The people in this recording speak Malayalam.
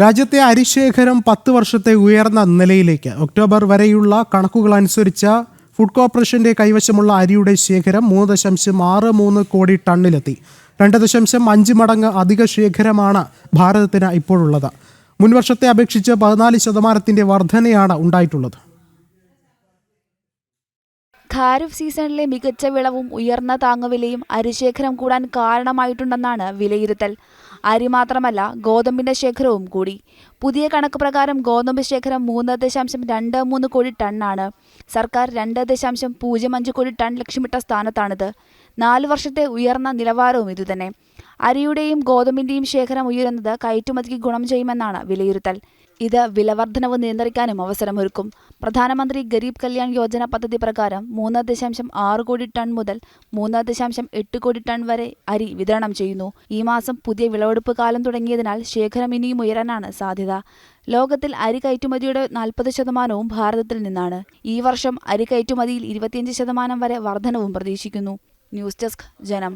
രാജ്യത്തെ അരിശേഖരം പത്ത് വർഷത്തെ ഉയർന്ന നിലയിലേക്ക്. ഒക്ടോബർ വരെയുള്ള കണക്കുകൾ അനുസരിച്ച് ഫുഡ് കോർപ്പറേഷന്റെ കൈവശമുള്ള അരിയുടെ ശേഖരം മൂന്ന് ദശാംശം ആറ് മൂന്ന് കോടി ടണ്ണിലെത്തി. രണ്ട് ദശാംശം അഞ്ച് മടങ്ങ് അധിക ശേഖരമാണ് ഭാരതത്തിന് ഇപ്പോഴുള്ളത്. മുൻവർഷത്തെ അപേക്ഷിച്ച് പതിനാല് ശതമാനത്തിന്റെ വർധനയാണ് ഉണ്ടായിട്ടുള്ളത്. ഖാരിഫ് സീസണിലെ മികച്ച വിളവും ഉയർന്ന താങ്ങുവിലയും അരിശേഖരം കൂടാൻ കാരണമായിട്ടുണ്ടെന്നാണ് വിലയിരുത്തൽ. അരി മാത്രമല്ല ഗോതമ്പിന്റെ ശേഖരവും കൂടി. പുതിയ കണക്ക് പ്രകാരം ഗോതമ്പ് ശേഖരം മൂന്ന് ദശാംശം രണ്ട് മൂന്ന് കോടി ടണ്ണാണ്. സർക്കാർ രണ്ട് ദശാംശം പൂജ്യം അഞ്ച് കോടി ടൺ ലക്ഷ്യമിട്ട സ്ഥാനത്താണിത്. നാല് വർഷത്തെ ഉയർന്ന നിലവാരവും ഇതുതന്നെ. അരിയുടെയും ഗോതമ്പിന്റെയും ശേഖരം ഉയരുന്നത് കയറ്റുമതിക്ക് ഗുണം ചെയ്യുമെന്നാണ് വിലയിരുത്തൽ. ഇത് വിലവർദ്ധനവ് നിയന്ത്രിക്കാനും അവസരമൊരുക്കും. പ്രധാനമന്ത്രി ഗരീബ് കല്യാൺ യോജന പദ്ധതി പ്രകാരം മൂന്ന് ദശാംശം ആറ് കോടി ടൺ മുതൽ മൂന്ന് ദശാംശം എട്ട് കോടി ടൺ വരെ അരി വിതരണം ചെയ്യുന്നു. ഈ മാസം പുതിയ വിളവെടുപ്പ് കാലം തുടങ്ങിയതിനാൽ ശേഖരം ഇനിയും ഉയരാനാണ് സാധ്യത. ലോകത്തിൽ അരി കയറ്റുമതിയുടെ നാൽപ്പത് ശതമാനവും ഭാരതത്തിൽ നിന്നാണ്. ഈ വർഷം അരി കയറ്റുമതിയിൽ ഇരുപത്തിയഞ്ച് ശതമാനം വരെ വർധനവും പ്രതീക്ഷിക്കുന്നു. ന്യൂസ് ഡെസ്ക് ജനം